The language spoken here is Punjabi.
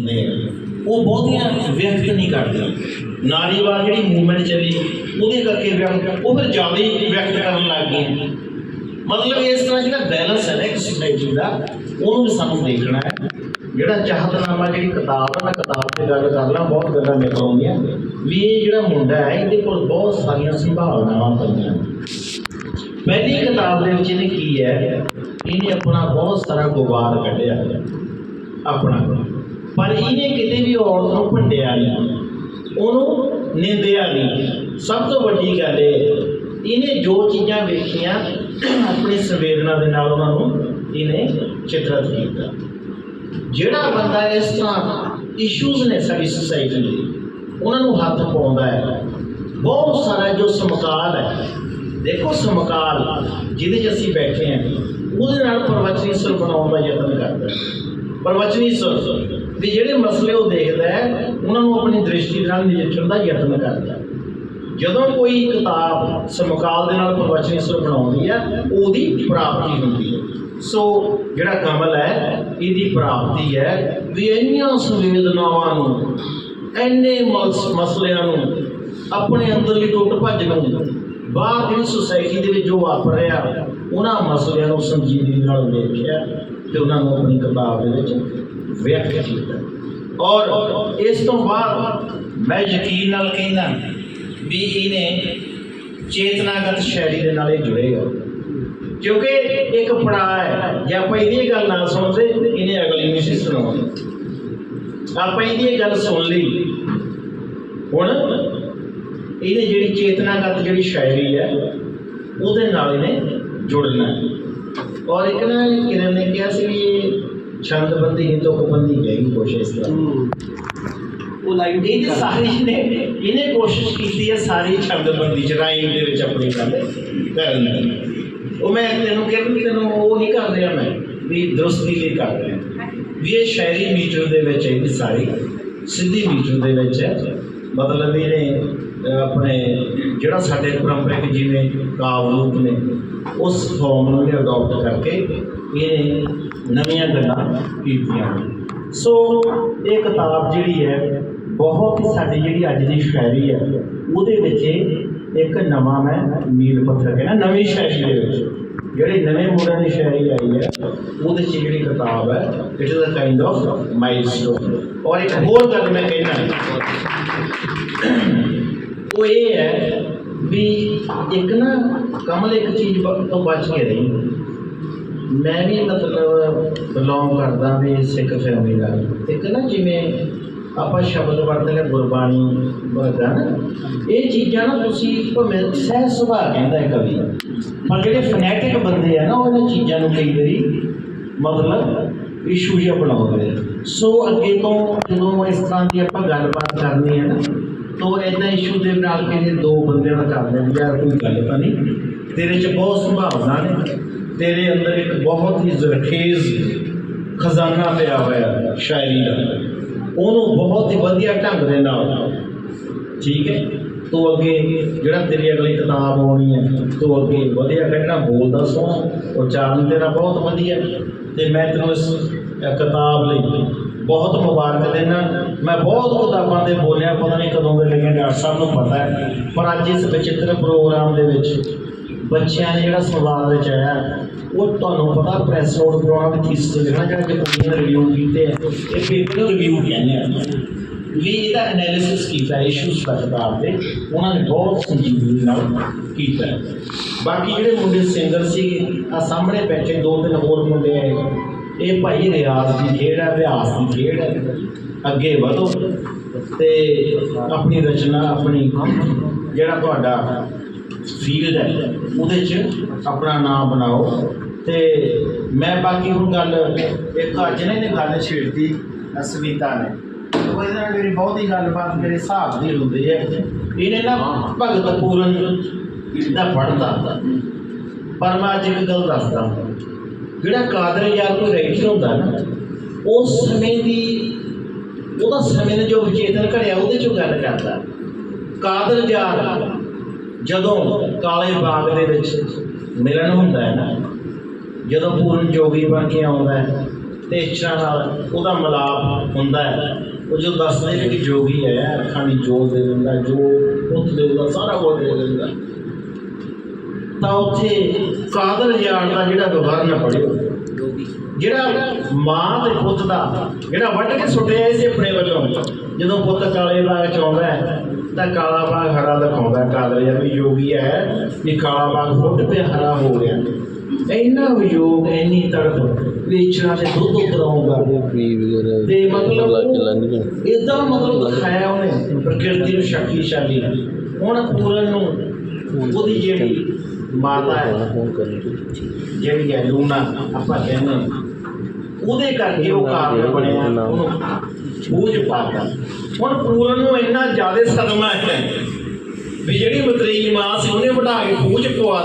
ਨੇ ਉਹ ਬਹੁਤੀਆਂ ਵਿਅਕਤ ਨਹੀਂ ਕਰਦੇ। ਨਾਰੀਵਾਦ ਜਿਹੜੀ ਮੂਵਮੈਂਟ ਚੱਲੀ, ਉਹਦੇ ਕਰਕੇ ਵਿਅਕਤ, ਉਹ ਫਿਰ ਜ਼ਿਆਦਾ ਹੀ ਵਿਅਕਤ ਕਰਨ ਲੱਗ ਗਏ ਮਤਲਬ ਇਸ ਤਰ੍ਹਾਂ ਜਿਹੜਾ ਬੈਲੈਂਸ ਹੈ ਨਾ ਇੱਕ ਸੋਸਾਇਟੀ ਦਾ, ਉਹਨੂੰ ਵੀ ਸਾਨੂੰ ਦੇਖਣਾ ਹੈ। ਜਿਹੜਾ ਚਾਹਤਨਾਮਾ, ਜਿਹੜੀ ਕਿਤਾਬ ਹੈ, ਮੈਂ ਕਿਤਾਬ ਤੇ ਗੱਲ ਕਰ ਲਾਂ, ਬਹੁਤ ਗੱਲਾਂ ਨਿਕਲ ਆਉਂਦੀਆਂ। ਵੀ ਇਹ ਜਿਹੜਾ ਮੁੰਡਾ ਹੈ, ਇਹਦੇ ਕੋਲ ਬਹੁਤ ਸਾਰੀਆਂ ਸੰਭਾਵਨਾਵਾਂ ਪਈਆਂ ਨੇ। ਪਹਿਲੀ ਕਿਤਾਬ ਦੇ ਵਿੱਚ ਇਹਨੇ ਕੀ ਹੈ? ਇਹਨੇ ਆਪਣਾ ਬਹੁਤ ਸਾਰਾ ਗੁਬਾਰ ਕੱਢਿਆ। ਆਪਣਾ। ਪਰ ਇਹਨੇ ਕਿਤੇ ਵੀ ਔਰਤ ਨੂੰ ਭੰਡਿਆ ਨਹੀਂ। ਉਹਨੂੰ ਨਿੰਦਿਆ ਨਹੀਂ। ਸਭ ਤੋਂ ਵੱਡੀ ਗੱਲ ਇਹ, ਇਹਨੇ ਜੋ ਚੀਜ਼ਾਂ ਵੇਖੀਆਂ, ਆਪਣੀ ਸੰਵੇਦਨਾ ਦੇ ਨਾਲ ਉਹਨਾਂ ਨੂੰ ਇਹਨੇ ਚਿਤਰਿਤ ਕੀਤਾ। ਜਿਹੜਾ ਬੰਦਾ ਇਸ ਤਰ੍ਹਾਂ ਇਸ਼ੂਜ਼ ਨੇ ਸਾਡੀ ਸੋਸਾਇਟੀ ਦੇ ਉਹਨਾਂ ਨੂੰ ਹੱਥ ਪਾਉਂਦਾ ਹੈ। ਬਹੁਤ ਸਾਰਾ ਜੋ ਸਮਕਾਲ ਹੈ, ਦੇਖੋ ਸਮਕਾਲ ਜਿਹਦੇ 'ਚ ਅਸੀਂ ਬੈਠੇ ਹਾਂ, ਉਹਦੇ ਨਾਲ ਪ੍ਰਵਚਨੀ ਸੁਰ ਬਣਾਉਣ ਦਾ ਯਤਨ ਕਰਦਾ ਹੈ। ਪ੍ਰਵਚਨੀ ਸੁਰ ਵੀ ਜਿਹੜੇ ਮਸਲੇ ਉਹ ਦੇਖਦਾ ਹੈ, ਉਹਨਾਂ ਨੂੰ ਆਪਣੀ ਦ੍ਰਿਸ਼ਟੀ ਨਾਲ ਨਜਿੱਠਣ ਦਾ ਯਤਨ ਕਰਦਾ ਹੈ। ਜਦੋਂ ਕੋਈ ਕਿਤਾਬ ਸਮਕਾਲ ਦੇ ਨਾਲ ਪ੍ਰਵਚਨੀ ਸੁਰ ਬਣਾਉਂਦੀ ਹੈ, ਉਹਦੀ ਪ੍ਰਾਪਤੀ ਹੁੰਦੀ ਹੈ। ਸੋ ਜਿਹੜਾ ਕਮਲ ਹੈ, ਇਹਦੀ ਪ੍ਰਾਪਤੀ ਹੈ ਵੀ ਇੰਨੀਆਂ ਸੰਵੇਦਨਾਵਾਂ ਨੂੰ, ਇੰਨੇ ਮਸ- ਮਸਲਿਆਂ ਨੂੰ ਆਪਣੇ ਅੰਦਰਲੀ ਟੁੱਟ ਭੱਜ ਨੂੰ। ਬਾਹਰ ਜਿਹੜੀ ਸੁਸਾਇਟੀ ਦੇ ਵਿੱਚ ਜੋ ਵਾਪਰ ਰਿਹਾ, ਉਹਨਾਂ ਮਸਲਿਆਂ ਨੂੰ ਸੰਜੀਦਗੀ ਨਾਲ ਵੇਖਿਆ ਤੇ ਉਹਨਾਂ ਨੂੰ ਆਪਣੀ ਕਿਤਾਬ ਦੇ ਵਿੱਚ ਵਿਅਕਤ ਕੀਤਾ। ਔਰ ਇਸ ਤੋਂ ਬਾਅਦ ਮੈਂ ਯਕੀਨ ਨਾਲ ਕਹਿੰਦਾ ਵੀ ਇਹਨੇ ਚੇਤਨਾਗਤ ਸ਼ੈਲੀ ਦੇ ਨਾਲ ਇਹ ਜੁੜੇਗਾ। ਕਿਉਂਕਿ ਇੱਕ ਪੜਾਅ ਹੈ, ਜੇ ਆਪਾਂ ਇਹਦੀ ਗੱਲ ਨਾ ਸੁਣਦੇ, ਇਹਨੇ ਅਗਲੀ ਨਹੀਂ ਸੀ ਸੁਣਾਉਣੀ। ਆਪਾਂ ਇਹਦੀ ਇਹ ਗੱਲ ਸੁਣ ਲਈ। ਹੁਣ ਇਹਨੇ ਜਿਹੜੀ ਚੇਤਨਾਗਤ ਜਿਹੜੀ ਸ਼ਾਇਰੀ ਹੈ, ਉਹਦੇ ਨਾਲ ਇਹਨੇ ਜੁੜਨਾ ਹੈ। ਔਰ ਇੱਕ ਨਾ ਕਿਰਨ ਨੇ ਕਿਹਾ ਸੀ ਵੀ ਇਹ ਛੰਦਬੰਦੀ ਹੀ ਤੁਕਬੰਦੀ ਕਹੇਗੀ ਕੋਸ਼ਿਸ਼ ਤਰ੍ਹਾਂ। ਉਹ ਲਾਈਨ ਇਹਦੀ ਸਾਰੀ ਨੇ ਇਹਨੇ ਕੋਸ਼ਿਸ਼ ਕੀਤੀ ਹੈ ਸਾਰੀ ਛੰਦਬੰਦੀ ਚ ਰਾਈਮ ਦੇ ਵਿੱਚ ਆਪਣੀ ਗੱਲ। ਕਰਨ ਦੀ ਉਹ ਮੈਂ ਤੈਨੂੰ ਕਿਹਾ ਵੀ ਤੈਨੂੰ ਉਹ ਨਹੀਂ ਕਰ ਰਿਹਾ ਮੈਂ ਵੀ ਦਰਸਤੀ ਲਈ ਕਰ ਰਿਹਾ। ਵੀ ਇਹ ਸ਼ਾਇਰੀ ਮੀਟਰ ਦੇ ਵਿੱਚ ਹੈ ਸਾਰੀ। ਸਿੱਧੀ ਮੀਟਰ ਦੇ ਵਿੱਚ ਹੈ। ਮਤਲਬ ਇਹਨੇ ਆਪਣੇ ਜਿਹੜਾ ਸਾਡੇ ਪਰੰਪਰਿਕ ਜਿਵੇਂ ਕਾਵ ਰੂਪ ਨੇ ਉਸ ਫਾਰਮ ਨੂੰ ਵੀ ਅਡਾਪਟ ਕਰਕੇ ਇਹ ਨਵੀਆਂ ਗੱਲਾਂ ਕੀਤੀਆਂ। ਸੋ ਇਹ ਕਿਤਾਬ ਜਿਹੜੀ ਹੈ, ਬਹੁਤ ਹੀ ਸਾਡੀ ਜਿਹੜੀ ਅੱਜ ਦੀ ਸ਼ਾਇਰੀ ਹੈ, ਉਹਦੇ ਵਿੱਚ ਇੱਕ ਨਵਾਂ ਮੈਂ ਮੀਲ ਪੱਥਰ ਕਹਿੰਦਾ, ਨਵੀਂ ਸ਼ਾਇਰੀ ਦੇ ਵਿੱਚ। ਜਿਹੜੀ ਨਵੇਂ ਮੋੜਾਂ ਦੀ ਸ਼ਾਇਰੀ ਆਈ ਹੈ, ਉਹਦੇ 'ਚ ਜਿਹੜੀ ਕਿਤਾਬ ਹੈ it is a kind of milestone ਔਰ ਇੱਕ ਹੋਰ ਗੱਲ ਮੈਂ ਕਹਿਣਾ ਉਹ ਇਹ ਹੈ ਵੀ ਇੱਕ ਨਾ ਕਮਲ ਇੱਕ ਚੀਜ਼ ਬ- ਤੋਂ ਬਚ ਕੇ ਰਹੀ। ਮੈਂ ਵੀ ਮਤਲਬ ਬਿਲੋਂਗ ਕਰਦਾ ਵੀ ਸਿੱਖ ਫੈਮਿਲੀ ਦਾ ਇੱਕ ਨਾ ਜਿਵੇਂ ਆਪਾਂ ਸ਼ਬਦ ਵਰਤਦੇ ਨੇ, ਗੁਰਬਾਣੀ ਵਰਗਾ ਨਾ, ਇਹ ਚੀਜ਼ਾਂ ਨਾ ਤੁਸੀਂ ਭਾਵੇਂ ਸਹਿ ਸੁਭਾਅ ਕਹਿੰਦਾ ਹੈ ਕਵੀ ਪਰ ਜਿਹੜੇ ਫਨੈਟਿਕ ਬੰਦੇ ਆ ਨਾ, ਉਹ ਇਹਨਾਂ ਚੀਜ਼ਾਂ ਨੂੰ ਕਈ ਵਾਰੀ ਮਤਲਬ ਇਸ਼ੂ ਜਿਹਾ ਬਣਾਉਂਦੇ ਆ। ਸੋ ਅੱਗੇ ਤੋਂ ਜਦੋਂ ਇਸ ਤਰ੍ਹਾਂ ਦੀ ਆਪਾਂ ਗੱਲਬਾਤ ਕਰਨੀ ਹੈ ਨਾ ਤੋ ਇਹਨਾਂ ਇਸ਼ੂ ਦੇ ਨਾਲ ਕਿਸੇ ਦੋ ਬੰਦਿਆਂ ਨਾਲ ਕਰਦੇ ਆ ਯਾਰ ਕੋਈ ਗੱਲ ਤਾਂ ਨਹੀਂ। ਤੇਰੇ 'ਚ ਬਹੁਤ ਸੰਭਾਵਨਾ ਨੇ। ਤੇਰੇ ਅੰਦਰ ਇੱਕ ਬਹੁਤ ਹੀ ਜ਼ਰਖੇਜ਼ ਖਜ਼ਾਨਾ ਪਿਆ ਹੋਇਆ ਸ਼ਾਇਰੀ ਦਾ। ਉਹਨੂੰ ਬਹੁਤ ਹੀ ਵਧੀਆ ਢੰਗ ਦੇ ਨਾਲ। ਠੀਕ ਹੈ? ਤੂੰ ਅੱਗੇ ਜਿਹੜਾ ਤੇਰੀ ਅਗਲੀ ਕਿਤਾਬ ਆਉਣੀ ਹੈ, ਤੂੰ ਅੱਗੇ ਵਧੀਆ ਕਹਿਣਾ ਬੋਲਦਾ ਸੋਹਣਾ ਉਚਾਰਨ ਤੇਰਾ ਬਹੁਤ ਵਧੀਆ। ਤੇ ਮੈਂ ਤੈਨੂੰ ਇਸ ਕਿਤਾਬ ਲਈ ਬਹੁਤ ਮੁਬਾਰਕ ਦਿੰਦਾ। ਮੈਂ ਬਹੁਤ ਕਿਤਾਬਾਂ ਦੇ ਬੋਲਿਆ, ਪਤਾ ਨਹੀਂ ਕਦੋਂ ਦੇ ਲੱਗੇ ਡਾਕਟਰ ਸਾਹਿਬ ਨੂੰ ਪਤਾ ਹੈ। ਪਰ ਅੱਜ ਇਸ ਵਿਚਿੱਤਰ ਪ੍ਰੋਗਰਾਮ ਦੇ ਵਿੱਚ ਬੱਚਿਆਂ ਨੇ ਜਿਹੜਾ ਸਵਾਲ ਵਿੱਚ ਉਹ ਤੁਹਾਨੂੰ ਪਤਾ ਪ੍ਰੈਸ ਨੋਟ ਕਰਾਉਣਾ ਵੀ ਥੀਸਿਸ ਲਿਖਣਾ ਜਿਹੜਾ ਕਿ ਪੁੱਛੀਆਂ ਰਿਵਿਊ ਕੀਤੇ ਆ, ਇਹ ਪੇਪਰ ਰਿਵਿਊ ਕਹਿੰਦੇ ਆ। ਵੀ ਇਹਦਾ ਐਨਾਲਿਸਿਸ ਕੀਤਾ ਇਸ਼ੂਸ ਦਾ ਕਿਤਾਬ ਦੇ ਉਹਨਾਂ ਨੇ ਬਹੁਤ ਸੰਜੀਦਗੀ ਨਾਲ ਕੀਤਾ ਬਾਕੀ ਜਿਹੜੇ ਮੁੰਡੇ ਸਿੰਗਰ ਸੀਗੇ ਆ ਸਾਹਮਣੇ ਬੈਠੇ ਦੋ ਤਿੰਨ ਹੋਰ ਮੁੰਡੇ ਆਏ। ਇਹ ਭਾਈ ਰਿਆਜ਼ ਦੀ ਖੇਡ ਹੈ ਅਭਿਆਸ ਦੀ ਖੇਡ ਹੈ। ਅੱਗੇ ਵਧੋ ਤੇ ਆਪਣੀ ਰਚਨਾ ਆਪਣੀ ਜਿਹੜਾ ਤੁਹਾਡਾ ਫੀਲਡ ਹੈ ਉਹਦੇ 'ਚ ਆਪਣਾ ਨਾਮ ਬਣਾਓ। ਤੇ ਮੈਂ ਬਾਕੀ ਹੁਣ ਗੱਲ ਇੱਕ ਅੱਜ ਨੇ ਨੇ ਗੱਲ ਛੇੜਤੀ ਅਸਮੀਤਾ ਨੇ। ਉਹ ਇਹਦੇ ਨਾਲ ਮੇਰੀ ਬਹੁਤੀ ਗੱਲਬਾਤ ਮੇਰੇ ਹਿਸਾਬ ਦੀ ਹੁੰਦੀ ਹੈ ਇਹਨੇ ਨਾ ਭਗਤ ਪੂਰਨ ਦਾ ਪੜਦਾ ਪਰ ਮੈਂ ਅੱਜ ਇੱਕ ਗੱਲ ਦੱਸਦਾ। ਜਿਹੜਾ ਕਾਦਰ ਯਾਰ ਕੋਈ ਰਾਈਟਰ ਹੁੰਦਾ ਨਾ, ਉਸ ਸਮੇਂ ਦੀ, ਉਹਦਾ ਸਮੇਂ ਨੇ ਜੋ ਵਿਚੇਤਨ ਘੜਿਆ, ਉਹਦੇ ਚੋਂ ਗੱਲ ਕਰਦਾ। ਕਾਦਰ ਯਾਰ, ਜਦੋਂ ਕਾਲੇ ਬਾਗ ਦੇ ਵਿੱਚ ਮਿਲਣ ਹੁੰਦਾ ਹੈ ਨਾ, ਜਦੋਂ ਪੂਰਨ ਜੋਗੀ ਬਣ ਕੇ ਆਉਂਦਾ ਹੈ, ਤੇ ਇੱਛਾ ਨਾਲ ਉਹਦਾ ਮਲਾਪ ਹੁੰਦਾ ਹੈ। ਉਹ ਜੋ ਦੱਸਦੇ ਨੇ ਕਿ ਜੋਗੀ ਹੈ, ਅੱਖਾਂ ਦੀ ਜੋਤ ਦੇ ਦਿੰਦਾ ਜੋ ਪੁੱਤ ਦੇ ਸਾਰਾ ਕੁਝ ਦੇ ਦਿੰਦਾ। ਤਾਂ ਉੱਥੇ ਕਾਦਰ ਯਾਰ ਦਾ ਜਿਹੜਾ ਵਿਵਰਨ ਪੜਿਓ ਜਿਹੜਾ ਮਾਂ ਤੇ ਪੁੱਤ ਦਾ ਜਿਹੜਾ ਵੱਢ ਕੇ ਸੁੱਟਿਆ ਸੀ ਆਪਣੇ ਵੱਲੋਂ। ਜਦੋਂ ਪੁੱਤ ਕਾਲੇ ਬਾਗ ਚ ਆਉਂਦਾ ਹੈ ਤਾਂ ਕਾਲਾ ਬਾਗ ਹਰਾ ਦਿਖਾਉਂਦਾ ਕਾਦਰ ਯਾਰ ਵੀ ਯੋਗੀ ਹੈ ਵੀ ਕਾਲਾ ਬਾਗ ਫੁੱਟ ਪਿਆ ਹਰਾ ਹੋ ਗਿਆ ਇੰਨਾ ਵਿਯੋਗ ਇੰਨੀ ਤੜਪ ਵੇਚਣਾ ਤੇ ਦੁੱਧ ਉਤਰਾਉਂਦਾ ਵੀ ਵਗੈਰਾ ਤੇ ਮਤਲਬ ਇਦਾਂ ਮਤਲਬ ਦਿਖਾਇਆ ਉਹਨੇ ਪ੍ਰਕਿਰਤੀ ਨੂੰ ਸ਼ਕਤੀਸ਼ਾਲੀ। ਹੁਣ ਪੂਰਨ ਨੂੰ ਉਹਦੀ ਜਿਹੜੀ ਮਾਤਾ ਹੈ। ਫੋਨ ਜਿਹੜੀ ਹੈ ਲੂਣਾ ਆਪਾਂ ਕਹਿੰਦੇ ਉਹਦੇ ਕਰਕੇ ਉਹ ਕਾਰਨ ਬਣਿਆ ਉਹਨੂੰ ਬੂਝ ਪਾਤਾ। ਹੁਣ ਪੂਰਨ ਨੂੰ ਇੰਨਾ ਜ਼ਿਆਦਾ ਸਦਮਾ ਹੈ ਵੀ ਜਿਹੜੀ ਮਤਰੇਈ ਮਾਂ ਸੀ ਉਹਨੇ ਵਢਾ ਕੇ ਬੂਝ ਪਵਾਤਾ